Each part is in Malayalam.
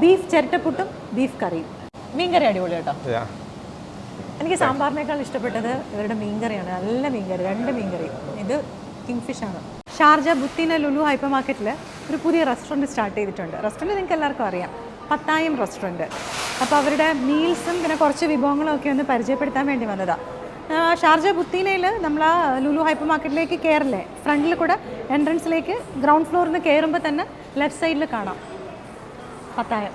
ബീഫ് ചിരട്ടപ്പുട്ടും ബീഫ് കറിയും. മീൻകറി അടിപൊളി കേട്ടോ. എനിക്ക് സാമ്പാറിനേക്കാൾ ഇഷ്ടപ്പെട്ടത് ഇവരുടെ മീൻകറിയാണ്. നല്ല മീൻകറി രണ്ട് മീൻകറി. ഇത് കിങ് ഫിഷ് ആണ്. ഷാർജ ബുത്തീന ലുലു ഹൈപ്പർ മാർക്കറ്റിൽ ഒരു പുതിയ റെസ്റ്റോറന്റ് സ്റ്റാർട്ട് ചെയ്തിട്ടുണ്ട്. റെസ്റ്റോറന്റ് നിങ്ങൾക്ക് എല്ലാവർക്കും അറിയാം. പത്തായം റെസ്റ്റോറന്റ് അപ്പോൾ അവരുടെ മീൽസും പിന്നെ കുറച്ച് വിഭവങ്ങളും ഒക്കെ ഒന്ന് പരിചയപ്പെടുത്താൻ വേണ്ടി വന്നതാണ് ഷാർജ ബുത്തീനയിൽ നമ്മൾ ആ ലുലു ഹൈപ്പർ മാർക്കറ്റിലേക്ക് കയറില്ലേ ഫ്രണ്ടിൽ കൂടെ എൻട്രൻസിലേക്ക് ഗ്രൗണ്ട് ഫ്ലോറിൽ നിന്ന് കയറുമ്പോൾ തന്നെ ലെഫ്റ്റ് സൈഡിൽ കാണാം. പത്തായം.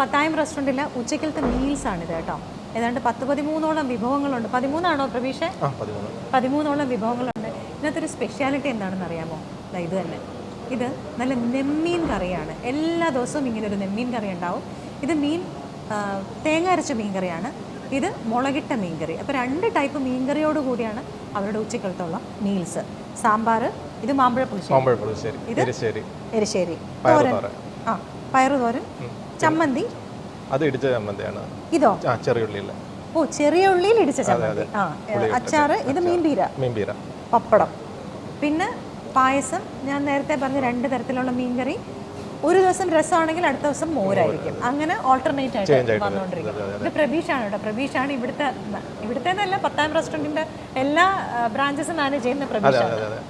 പത്തായം റെസ്റ്റോറന്റിലെ ഉച്ചക്കലത്തെ മീൽസ് ആണിത് കേട്ടോ. ഏതാണ്ട് പത്ത് പതിമൂന്നോളം വിഭവങ്ങളുണ്ട്. പതിമൂന്നാണോ പ്രവീഷ? പതിമൂന്നോളം വിഭവങ്ങളുണ്ട്. ഇതിനകത്തൊരു സ്പെഷ്യാലിറ്റി എന്താണെന്ന് അറിയാമോ? ഇത് തന്നെ. ഇത് നല്ല നെമ്മീൻ കറിയാണ്. എല്ലാ ദിവസവും ഇങ്ങനെ ഒരു നെമ്മീൻ കറി ഉണ്ടാവും. ഇത് മീൻ തേങ്ങ അരച്ച മീൻ കറിയാണ്. ഇത് മുളകിട്ട മീൻകറി അപ്പോൾ രണ്ട് ടൈപ്പ് മീൻകറിയോട് കൂടിയാണ് അവരുടെ ഉച്ചക്കലത്തുള്ള മീൽസ് സാമ്പാർ ഇത് മാമ്പഴ പുളിശ്ശേരി പുളിശ്ശേരി എരിശ്ശേരി. എരിശ്ശേരി. തോരൻ. ആ പയറ് തോരൻ ചമ്മന്തി. അത് ഇടിച്ച ചമ്മന്തിയാണ്. ഇതോ? ആ ചെറിയുള്ളിയില്ല ഓ ചെറിയ ഉള്ളിയിൽ ഇടിച്ച ചമ്മന്തി. ആ അച്ചാറ് ഇത് മീൻപീര. മീൻപീര. മീൻ പീര പപ്പടം. പിന്നെ പായസം ഞാൻ നേരത്തെ പറഞ്ഞ രണ്ട് തരത്തിലുള്ള മീൻകറി. ഒരു ദിവസം രസമാണെങ്കിൽ അടുത്ത ദിവസം മോരായിരിക്കും. അങ്ങനെ ഓൾട്ടർനേറ്റ് ആയിട്ട് വന്നുകൊണ്ടിരിക്കും ഇത് പ്രബീഷാണ് കേട്ടോ. പ്രബീഷാണ് ഇവിടുത്തെ ഇവിടുത്തെ എന്നല്ല പത്താം റെസ്റ്റോറന്റിന്റെ എല്ലാ ബ്രാഞ്ചസും മാനേജ് ചെയ്യുന്ന പ്രബീഷാണ്. അതെ അതെ.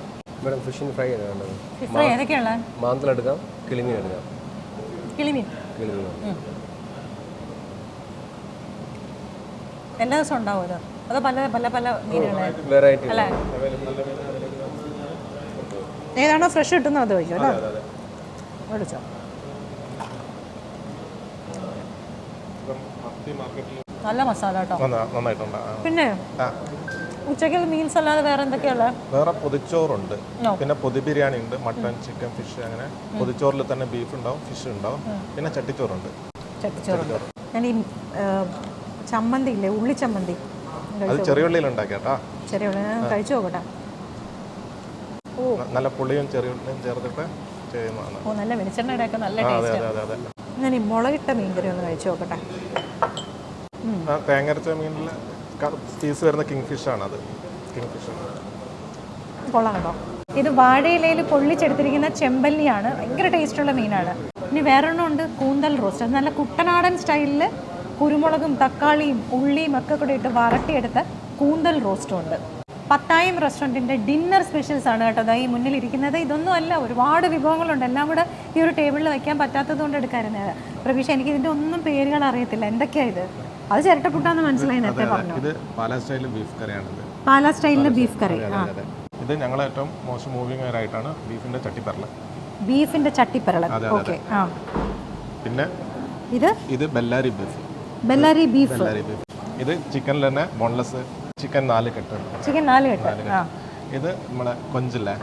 മേഡം ഫിഷിൻ ഫ്രൈ ഫിഷ് ഫ്രൈ ഏതൊക്കെയുള്ള മാന്തലെടുക്കാം കിളിമീൻ എടുക്കാം. കിളിമീൻ. എല്ലാ ദിവസവും ഉണ്ടാവും അത്. അതോ പല പല പല മീനുകളെ വെറൈറ്റി അല്ലേ? ഏതാണോ ഫ്രഷ് കിട്ടുന്നത് അത് വയ്ക്കും അല്ലേ? മേടിച്ചോ. നല്ല മസാല കേട്ടോ. പിന്നെ. ഉച്ചയ്ക്ക് മീൽസ് അല്ലാതെ വേറെ എന്തൊക്കെയുള്ള വേറെ പൊതിച്ചോറുണ്ട്. പിന്നെ പൊതി ബിരിയാണി ഉണ്ട് മട്ടൺ ചിക്കൻ ഫിഷ് അങ്ങനെ പൊതിച്ചോറിൽ തന്നെ ബീഫ് ഉണ്ടാവും ഫിഷ് ഉണ്ടാവും പിന്നെ ചട്ടിച്ചോറുണ്ട്. ചട്ടിച്ചോറുണ്ട്. ഞാൻ ഈ ചമ്മന്തി ഇല്ലേ ഉള്ളി ചമ്മന്തി അത് ചെറിയുള്ളിയിൽ ഉണ്ടാക്കിയാട്ടാ ചെറിയ ഉള്ളി ഞാൻ കഴിച്ചു നോക്കട്ടെ. നല്ല പുളിയും ചെറിയുള്ളിയും ചേർത്തിട്ട് ചെയ്യുന്നതാണ്. ഓ നല്ല വെളിച്ചെണ്ണയുടെ ഒക്കെ നല്ല ടേസ്റ്റ് അതെ അതെ അതെ ഞാൻ ഈ മുളകിട്ട മീൻകറി ഒന്ന് കഴിച്ചു നോക്കട്ടെ. ആ തേങ്ങരച്ച മീനിൽ പീസ് വരുന്ന കിങ് ഫിഷാണ് അത്. കിങ് ഫിഷ് ഇത് വാഴയിലയിൽ പൊള്ളിച്ചെടുത്തിരിക്കുന്ന ചെമ്പല്ലിയാണ്. ഭയങ്കര ടേസ്റ്റുള്ള മീനാണ്. ഇനി വേറൊരെണ്ണം ഉണ്ട് കൂന്തൽ റോസ്റ്റ് അത് നല്ല കുട്ടനാടൻ സ്റ്റൈലിൽ കുരുമുളകും തക്കാളിയും ഉള്ളിയും ഒക്കെ കൂടി ഇട്ട് വരട്ടിയെടുത്ത കൂന്തൽ റോസ്റ്റും ഉണ്ട്. പത്തായം റെസ്റ്റോറന്റിന്റെ ഡിന്നർ സ്പെഷ്യൽസ് ആണ് കേട്ടോ ഈ മുന്നിൽ ഇരിക്കുന്നത്. ഇതൊന്നും അല്ല ഒരുപാട് വിഭവങ്ങളുണ്ട്. എല്ലാം കൂടെ ഈ ഒരു ടേബിളിൽ വയ്ക്കാൻ പറ്റാത്തത് കൊണ്ട് എടുക്കാറുണ്ട് പ്രവീഷ എനിക്ക് ഇതിന്റെ ഒന്നും പേരുകൾ അറിയത്തില്ല. എന്തൊക്കെയാണ് ഇത്? അത് ചിരട്ടപ്പുട്ടാന്ന് മനസ്സിലായി നേരത്തെ പറഞ്ഞു ഇത് പാലാ സ്റ്റൈലിൽ ബീഫ് കറിയാണിത്. പാലാ സ്റ്റൈലിലെ ബീഫ് കറി ആ. ഇത് ഞങ്ങൾ ഏറ്റവും മോശം മൂവിങ് ആയിട്ടാണ് ബീഫിന്റെ ചട്ടിപ്പറല ബീഫിന്റെ ചട്ടിപ്പിരളൻ ഓക്കെ ആ. പിന്നെ ഇത്? ഇത് Bellary beef. Bellary beef. Bellary beef. ഇത് ചിക്കനിൽ തന്നെ ബോൺലെസ് ചിക്കൻ നാല് കെട്ട്. ചിക്കൻ നാല് കെട്ട് ആ. ഇത് നമ്മളെ കൊഞ്ചില്ലേ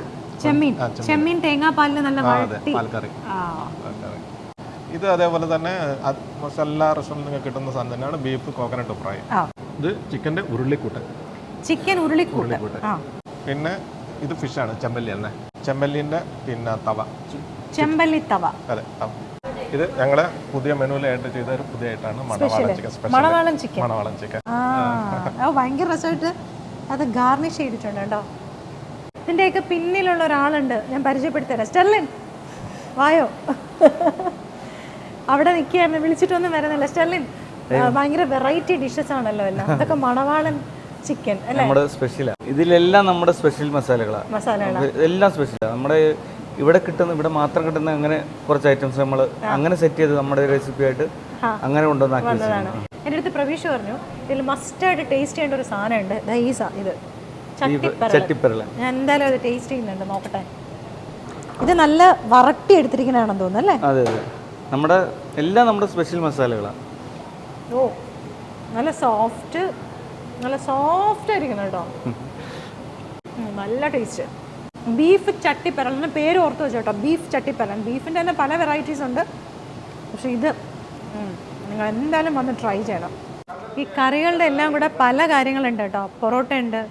ചെമ്മീൻ. ചെമ്മീൻ. തേങ്ങാപ്പാലിന് നല്ല പാൽക്കറി. ആ. പാൽക്കറി. ഇത് അതേപോലെ തന്നെ എല്ലാ റെസ്റ്റോറന്റിൽ നിങ്ങൾക്ക് കിട്ടുന്ന സാധനം തന്നെയാണ് ബീഫ് കോക്കനട്ട് ഫ്രൈ. ഇത് ചിക്കന്റെ ഉരുളിക്കൂട്ട്. ചിക്കൻ ഉരുളിക്കൂട്ട്. പിന്നെ ഇത് ഫിഷാണ് ചെമ്പല്ലി അല്ലേ? ചെമ്പല്ലിന്റെ പിന്നെ തവ. ചെമ്പല്ലി തവ. അതെ തവ. ഇത് ഞങ്ങളെ പുതിയ മെനുവിലായിട്ട് ചെയ്ത ഒരു പുതിയ ആയിട്ടാണ് Manavalan chicken special Manavalan chicken Manavalan chicken ഭയങ്കര രസമായിട്ട് അത് ഗാർണിഷ് ചെയ്തിട്ടുണ്ട് കേട്ടോ. ഇതിന്റെയൊക്കെ പിന്നിലുള്ള ഒരാളുണ്ട്. ഞാൻ പരിചയപ്പെടുത്തരാം. സ്റ്റെർലിൻ വായോ? അവിടെ നിൽക്കുകയാണ്. വിളിച്ചിട്ടൊന്നും വരുന്നില്ല. സ്റ്റെർലിൻ ഭയങ്കര വെറൈറ്റി ഡിഷസ് ആണല്ലോ എല്ലാം. അതൊക്കെ മണവാളൻ ചിക്കൻ നമ്മുടെ സ്പെഷ്യലാണ് ഇതിലെല്ലാം നമ്മുടെ സ്പെഷ്യൽ മസാലകളാണ് മസാലകളാണ് എല്ലാം സ്പെഷ്യലാണ് നമ്മുടെ ഇവിടെ കിട്ടുന്ന ഇവിടെ മാത്രം കിട്ടുന്ന അങ്ങനെ കുറച്ച് ഐറ്റംസ് നമ്മൾ അങ്ങനെ സെറ്റ് ചെയ്ത് നമ്മുടെ റെസിപ്പി ആയിട്ട് അങ്ങനെ കൊണ്ടുവന്നാക്കി എന്റെ അടുത്ത് പ്രവീഷ് പറഞ്ഞു ഇതിൽ മസ്റ്റായിട്ട് ടേസ്റ്റ് ചെയ്യേണ്ട ഒരു സാധനം ഉണ്ട്. ദാ ഈ സാ ഇത് ചട്ടിപ്പറ ഞാൻ എന്തായാലും അത് ടേസ്റ്റ് ചെയ്യുന്നുണ്ട്. നോക്കട്ടെ. ഇത് നല്ല വറട്ടി എടുത്തിരിക്കുന്നതാണെന്ന് തോന്നുന്നു അല്ലേ? അതെ അതെ. നമ്മുടെ എല്ലാം നമ്മുടെ സ്പെഷ്യൽ മസാലകളാണ്. ഓ നല്ല സോഫ്റ്റ് നല്ല സോഫ്റ്റ് ആയിരിക്കുന്നു കേട്ടോ. നല്ല ടേസ്റ്റ് ബീഫ് ചട്ടിപ്പരലിന് പേര് ഓർത്ത് വെച്ചോ കേട്ടോ. ബീഫ് ചട്ടിപ്പരൽ ബീഫിന്റെ തന്നെ പല വെറൈറ്റീസ് ഉണ്ട്. പക്ഷെ ഇത് നിങ്ങൾ എന്തായാലും വന്ന് ട്രൈ ചെയ്യണം. ഈ കറികളുടെ എല്ലാം കൂടെ പല കാര്യങ്ങളുണ്ട് കേട്ടോ. പൊറോട്ട ഉണ്ട്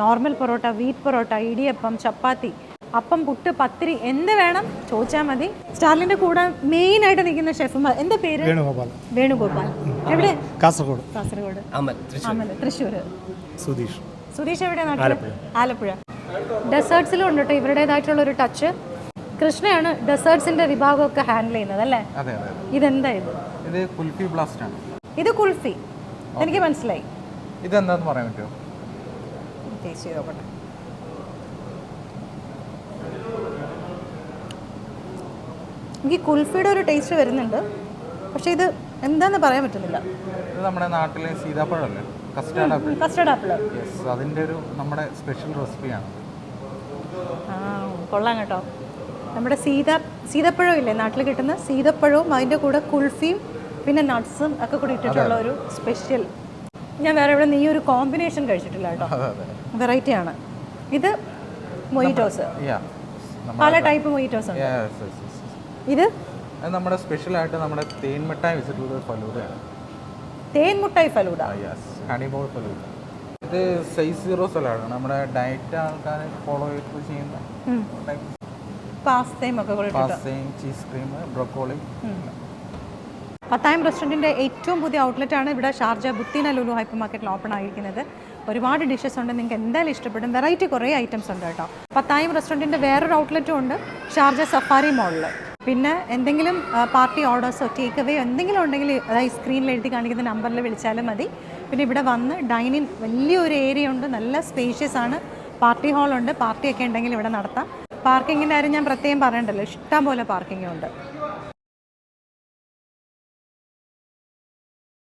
നോർമൽ പൊറോട്ട വീറ്റ് പൊറോട്ട ഇടിയപ്പം ചപ്പാത്തി. അപ്പം പുട്ട് പത്തിരി എന്ത് വേണം ചോദിച്ചാൽ മതി. സ്റ്റാർലിന്റെ കൂടെ മെയിൻ ആയിട്ട് നിൽക്കുന്ന ഷെഫുമാർ എന്താ പേര്? വേണുഗോപാൽ. വേണുഗോപാൽ. എവിടെ? കാസർഗോഡ്. കാസർഗോഡ്. അമൽ തൃശ്ശൂർ. സുധീഷ്. സുധീഷ് എവിടെ നാട്ടിൽ ആലപ്പുഴ. ഡെസേർട്സിലും ഉണ്ട് കേട്ടോ ഇവരുടേതായിട്ടുള്ള ഒരു ടച്ച് കൃഷ്ണയാണ് ഡെസേർട്സിന്റെ വിഭാഗമൊക്കെ ഹാൻഡിൽ ചെയ്യുന്നത് അല്ലേ? അതെ അതെ അതെ. ഇതെന്താ ഇത്? ഇത് കുൽഫി ബ്ലാസ്റ്റ് ആണ്. ഇത് കുൽഫി. എനിക്ക് മനസ്സിലായി. ഇതെന്താന്ന് പറയാൻ പറ്റുമോ? ടേസ്റ്റ് ചെയ്ത് നോക്കട്ടെ. എനിക്ക് കുൽഫിയുടെ ഒരു ടേസ്റ്റ് വരുന്നുണ്ട്. പക്ഷേ ഇത് എന്താന്ന് പറയാൻ പറ്റുന്നില്ല. ഇത് നമ്മുടെ നാട്ടിലെ സീതാപ്പഴമല്ലേ? Custard apple custard apple yes അതിന്റെ ഒരു നമ്മുടെ സ്പെഷ്യൽ റെസിപ്പിയാണ് ആ കൊള്ളാം കേട്ടോ. നമ്മുടെ സീത സീതപ്പഴം ഇല്ലേ? നാട്ടിൽ കിട്ടുന്ന സീതപ്പഴവും അതിന്റെ കൂടെ കുൽഫിയും പിന്നെ നട്ട്സും ഒക്കെ കൂടി ഇട്ടിട്ടുള്ള ഒരു സ്പെഷ്യൽ. ഞാൻ വേറെ ഇവിടെ നീ ഒരു കോമ്പിനേഷൻ കഴിച്ചിട്ടില്ല കേട്ടോ. വെറൈറ്റി ആണ്. ഇത് മൊയ്റ്റോസ്. യാ പല ടൈപ്പ് മൊയ്റ്റോസ് ഉണ്ട്. ഇത്? നമ്മുടെ സ്പെഷ്യൽ ആയിട്ട് നമ്മുടെ തേൻ മിഠായി വെച്ചിട്ടുള്ള ഫലൂദയാണ്. തേൻ മിഠായി ഫലൂഡ യെസ് ഹണിബോൾ ഫലൂദ. ഇത് സൈസ് സീറോ സലാഡാണ് നമ്മുടെ ഡയറ്റ് ആൾക്കാരെ ഫോളോ ചെയ്ത് ചെയ്യുന്ന പാസ്തയും ഒക്കെ പാസ്തയും ചീസ് ക്രീം ബ്രോക്കോളി പത്തായം റെസ്റ്റോറന്റിന്റെ ഏറ്റവും പുതിയ ഔട്ട്ലെറ്റ് ആണ് ഇവിടെ ഷാർജ ബുത്തീന ലുലു ഹൈപ്പർ മാർക്കറ്റിൽ ഓപ്പൺ ആയിരിക്കുന്നത്. ഒരുപാട് ഡിഷസ് ഉണ്ട്. നിങ്ങൾക്ക് എന്തായാലും ഇഷ്ടപ്പെടും. വെറൈറ്റി കുറേ ഐറ്റംസ് ഉണ്ട് കേട്ടോ. പത്തായം റെസ്റ്റോറന്റിന്റെ വേറൊരു ഔട്ട്ലെറ്റും ഉണ്ട്. ഷാർജ സഫാരി മോളിൽ പിന്നെ എന്തെങ്കിലും പാർട്ടി ഓർഡേഴ്സോ ടേക്ക് അവേ എന്തെങ്കിലും ഉണ്ടെങ്കിൽ അതായത് സ്ക്രീനിൽ എഴുതി കാണിക്കുന്ന നമ്പറിൽ വിളിച്ചാലും മതി. പിന്നെ ഇവിടെ വന്ന് ഡൈനിങ് വലിയൊരു ഏരിയ ഉണ്ട് നല്ല സ്പേഷ്യസ് ആണ്. പാർട്ടി ഹാളുണ്ട് പാർട്ടിയൊക്കെ ഉണ്ടെങ്കിൽ ഇവിടെ നടത്താം. പാർക്കിങ്ങിന്റെ കാര്യം ഞാൻ പ്രത്യേകം പറയണ്ടല്ലോ ഇഷ്ടം പോലെ പാർക്കിംഗ് ഉണ്ട്.